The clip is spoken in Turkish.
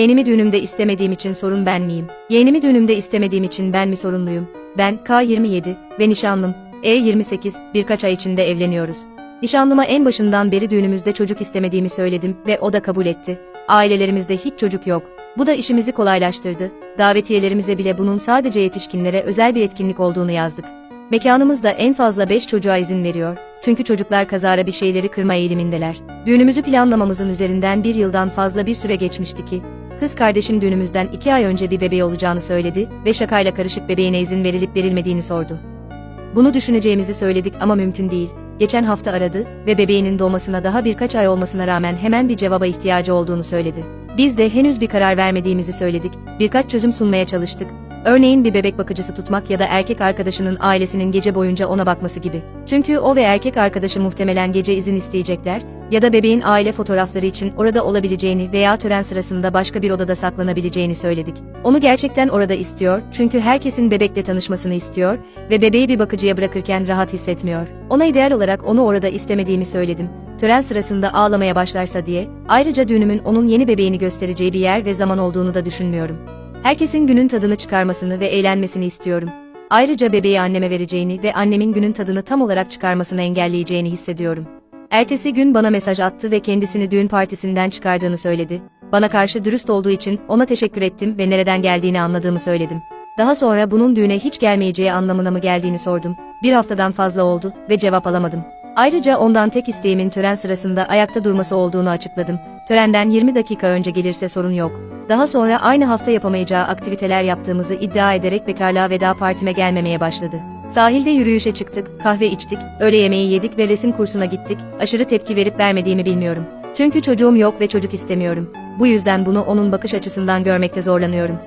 Yeğenimi düğünümde istemediğim için sorun ben miyim? Yeğenimi düğünümde istemediğim için ben mi sorumluyum? Ben K27 ve nişanlım E28 birkaç ay içinde evleniyoruz. Nişanlıma en başından beri düğünümüzde çocuk istemediğimi söyledim ve o da kabul etti. Ailelerimizde hiç çocuk yok. Bu da işimizi kolaylaştırdı. Davetiyelerimize bile bunun sadece yetişkinlere özel bir etkinlik olduğunu yazdık. Mekanımız da en fazla 5 çocuğa izin veriyor. Çünkü çocuklar kazara bir şeyleri kırma eğilimindeler. Düğünümüzü planlamamızın üzerinden bir yıldan fazla bir süre geçmişti ki, kız kardeşim düğünümüzden 2 ay önce bir bebeği olacağını söyledi ve şakayla karışık bebeğine izin verilip verilmediğini sordu. Bunu düşüneceğimizi söyledik ama mümkün değil. Geçen hafta aradı ve bebeğinin doğmasına daha birkaç ay olmasına rağmen hemen bir cevaba ihtiyacı olduğunu söyledi. Biz de henüz bir karar vermediğimizi söyledik. Birkaç çözüm sunmaya çalıştık. Örneğin bir bebek bakıcısı tutmak ya da erkek arkadaşının ailesinin gece boyunca ona bakması gibi. Çünkü o ve erkek arkadaşı muhtemelen gece izin isteyecekler ya da bebeğin aile fotoğrafları için orada olabileceğini veya tören sırasında başka bir odada saklanabileceğini söyledik. Onu gerçekten orada istiyor çünkü herkesin bebekle tanışmasını istiyor ve bebeği bir bakıcıya bırakırken rahat hissetmiyor. Ona ideal olarak onu orada istemediğimi söyledim. Tören sırasında ağlamaya başlarsa diye, ayrıca düğünümün onun yeni bebeğini göstereceği bir yer ve zaman olduğunu da düşünmüyorum. Herkesin günün tadını çıkarmasını ve eğlenmesini istiyorum. Ayrıca bebeği anneme vereceğini ve annemin günün tadını tam olarak çıkarmasını engelleyeceğini hissediyorum. Ertesi gün bana mesaj attı ve kendisini düğün partisinden çıkardığını söyledi. Bana karşı dürüst olduğu için ona teşekkür ettim ve nereden geldiğini anladığımı söyledim. Daha sonra bunun düğüne hiç gelmeyeceği anlamına mı geldiğini sordum. Bir haftadan fazla oldu ve cevap alamadım. Ayrıca ondan tek isteğimin tören sırasında ayakta durması olduğunu açıkladım. Törenden 20 dakika önce gelirse sorun yok. Daha sonra aynı hafta yapamayacağı aktiviteler yaptığımızı iddia ederek bekarlığa veda partime gelmemeye başladı. Sahilde yürüyüşe çıktık, kahve içtik, öğle yemeği yedik ve resim kursuna gittik. Aşırı tepki verip vermediğimi bilmiyorum. Çünkü çocuğum yok ve çocuk istemiyorum. Bu yüzden bunu onun bakış açısından görmekte zorlanıyorum.